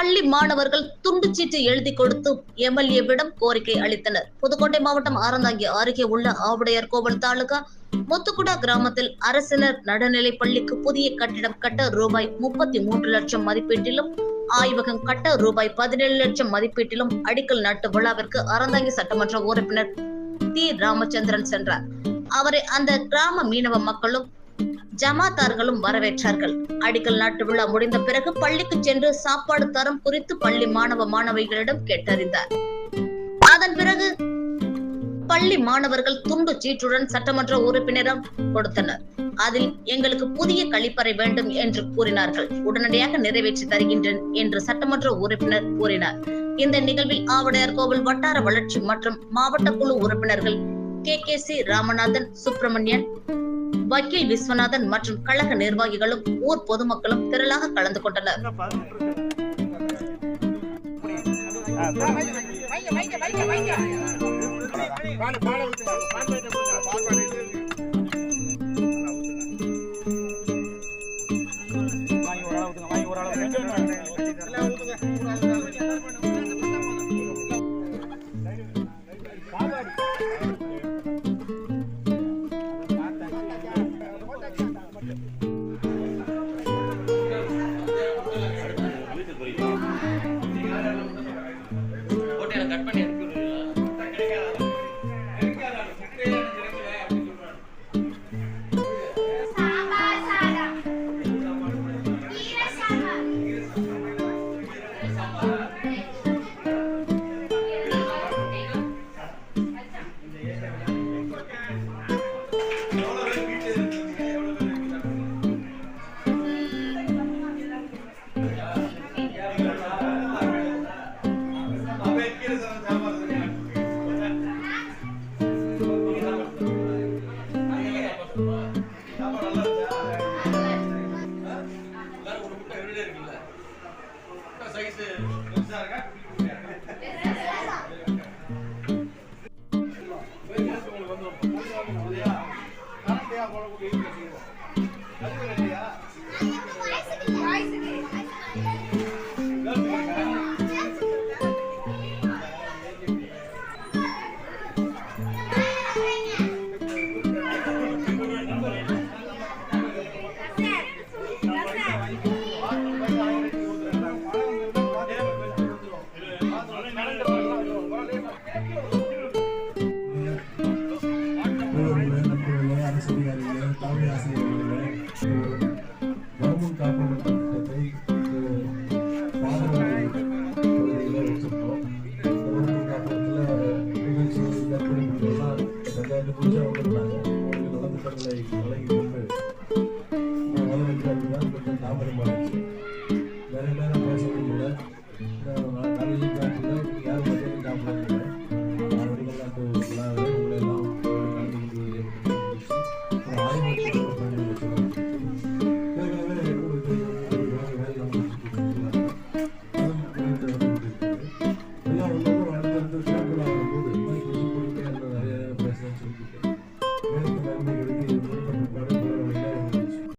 பள்ளி மாணவர்கள் துண்டு சீட்டு எழுதி கொடுத்து எம்எல்ஏவிடம் கோரிக்கை அளித்தனர். புதுக்கோட்டை மாவட்டம் ஆரந்தாங்கி அருகே உள்ள ஆவுடையார் கோவில் தாலுகா முத்துக்குடா கிராமத்தில் அரசினர் நடுநிலை பள்ளிக்கு புதிய கட்டிடம் கட்ட ரூபாய் முப்பத்தி மூன்று லட்சம் மதிப்பீட்டிலும் ஆய்வகம் கட்ட ரூபாய் பதினேழு லட்சம் மதிப்பீட்டிலும் அடிக்கல் நாட்டு விழாவிற்கு அறந்தாங்கி சட்டமன்ற உறுப்பினர் தி ராமச்சந்திரன் சென்றார். அவரை அந்த கிராம மீனவ மக்களும் ஜமாத்தார்களும் வரவேற்றார்கள். அடிக்கல் நாட்டு விழா முடிந்த பிறகு பள்ளிக்கு சென்று சாப்பாடு தரம் குறித்து பள்ளி மாணவ மாணவிகளிடம் கேட்டறிந்தார். அதன் பிறகு பள்ளி மாணவர்கள் துண்டு சீட்டுடன் சட்டமன்ற உறுப்பினரிடம் கொடுத்தனர். அதில் எங்களுக்கு புதிய கழிப்பறை வேண்டும் என்று கூறினார்கள். உடனடியாக நிறைவேற்றி தருகின்றேன் என்று சட்டமன்ற உறுப்பினர் கூறினார். இந்த நிகழ்வில் ஆவடையார் கோவில் வட்டார வளர்ச்சி மற்றும் மாவட்ட குழு உறுப்பினர்கள் K K C Ramanathan Subramanian வக்கீல் விஸ்வநாதன் மற்றும் கழக நிர்வாகிகளும் ஊர் பொதுமக்களும் திரளாக கலந்து கொண்டனர். ஓட்டையில 뭐라고 얘기해 주세요. ரெண்டு புதுசாக வந்திருந்தாங்க அவங்களுக்கு நல்ல